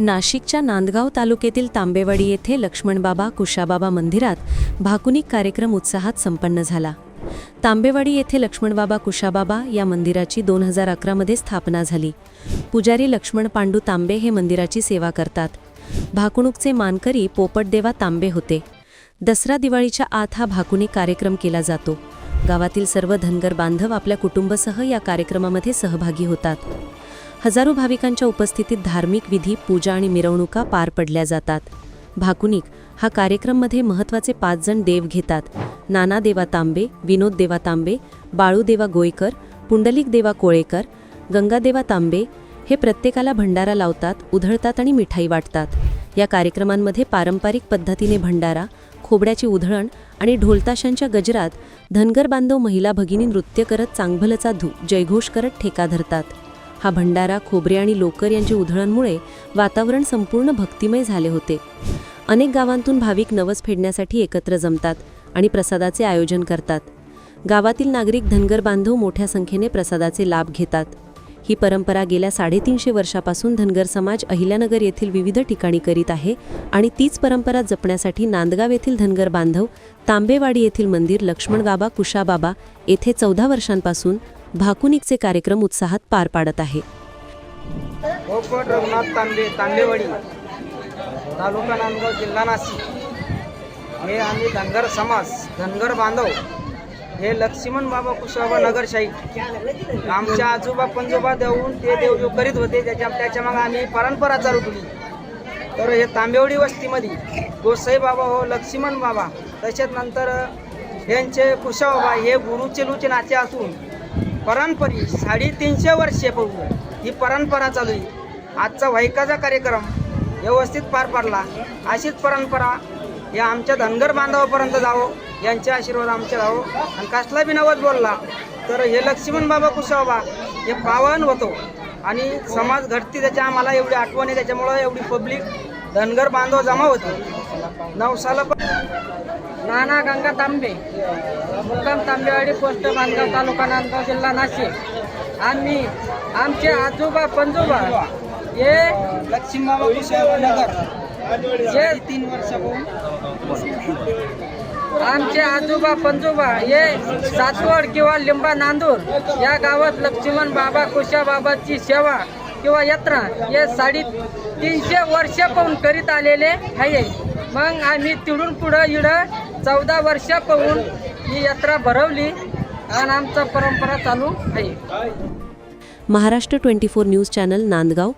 नाशिकच्या नांदगाव तालुक्यातील तांबेवाडी येथे लक्ष्मणबाबा कुशाबाबा मंदिरात भाकुनिक कार्यक्रम उत्साहात संपन्न झाला. तांबेवाडी येथे लक्ष्मणबाबा कुशाबाबा या मंदिराची दोन हजार अकरामध्ये स्थापना झाली. पुजारी लक्ष्मण पांडू तांबे हे मंदिराची सेवा करतात. भाकुणूकचे मानकरी पोपटदेवा तांबे होते. दसरा दिवाळीच्या आत हा भाकुनिक कार्यक्रम केला जातो. गावातील सर्व धनगर बांधव आपल्या कुटुंबसह या कार्यक्रमामध्ये सहभागी होतात. हजारो भाविकांच्या उपस्थितीत धार्मिक विधी पूजा आणि मिरवणुका पार पडल्या जातात. भाकुनिक हा कार्यक्रममध्ये महत्त्वाचे पाच जण देव घेतात. नाना देवा तांबे विनोद देवा तांबे बाळूदेवा गोयकर पुंडलिक देवा कोळेकर गंगादेवा तांबे हे प्रत्येकाला भंडारा लावतात उधळतात आणि मिठाई वाटतात. या कार्यक्रमांमध्ये पारंपरिक पद्धतीने भंडारा खोबड्याची उधळण आणि ढोलताशांच्या गजरात धनगर बांधव महिला भगिनी नृत्य करत चांगभलचा धू जयघोष करत ठेका धरतात. हा भंडारा खोबरे आणि लोकर यांची उधळणमुळे वातावरण संपूर्ण भक्तिमय झाले होते. अनेक गावांतून भाविक नवस फेडण्यासाठी एकत्र जमतात आणि प्रसादाचे आयोजन करतात. गावातील नागरिक धनगर बांधव मोठ्या संख्येने प्रसादाचे लाभ घेतात. ही परंपरा गेल्या साडेतीनशे वर्षापासून धनगर समाज अहिल्यानगर येथील विविध ठिकाणी करीत आहे आणि तीच परंपरा जपण्यासाठी नांदगाव येथील धनगर बांधव तांबेवाडी येथील मंदिर लक्ष्मणबाबा कुशाबाबा येथे चौदा वर्षांपासून भाकुनिकचे कार्यक्रम उत्साहात पार पाडत आहे. पोपट रघुनाथ तांबे तांबेवाडी तालुका नांदगाव जिल्हा नाशिक. हे आम्ही धनगर समाज धनगर बांधव हे लक्ष्मण बाबा कुशाबा नगरशाही आमच्या आजोबा पंजोबा देऊन ते देव करीत होते त्याच्या त्याच्या मग आम्ही परंपरा चालू केली तर हे तांबेवडी वस्तीमध्ये गोसाई बाबा हो लक्ष्मण बाबा तसेच नंतर यांचे कुशाबाबा हे गुरुचे लुचे नाते असून परंपरी साडेतीनशे वर्षे ही परंपरा चालू आहे. आजचा वैकाचा कार्यक्रम व्यवस्थित पार पडला. अशीच परंपरा या आमच्या धनगर बांधवापर्यंत जावो यांचे आशीर्वाद आमचे राहो. आणि कसला बी बोलला तर हे लक्ष्मण बाबा कुशाबा हे पावन होतो. आणि समाज घडती त्याच्या आम्हाला एवढी आठवण आहे त्याच्यामुळं एवढी पब्लिक धनगर बांधव जमा होते. नवसाला नाना गंगा तांबे. मुक्काम तांबेवाडी पोस्ट बांधगाव तालुका नांदगाव जिल्हा नाशिक. आम्ही आमचे आजोबा पंजोबा हे लक्ष्मी बाबा नगर हे तीन वर्षापूर्वी आमचे आजोबा पंजोबा हे सातवड किंवा लिंबा नांदूर या गावात लक्ष्मण बाबा कुशा बाबाची सेवा किंवा यात्रा हे साडे तीनशे वर्ष पाहून करीत आलेले आहे. मग आम्ही तिडून पुढं इडं चौदा वर्ष पाहून ही यात्रा भरवली आणि आमचा परंपरा चालू आहे. Maharashtra twenty four news channel Nandgaon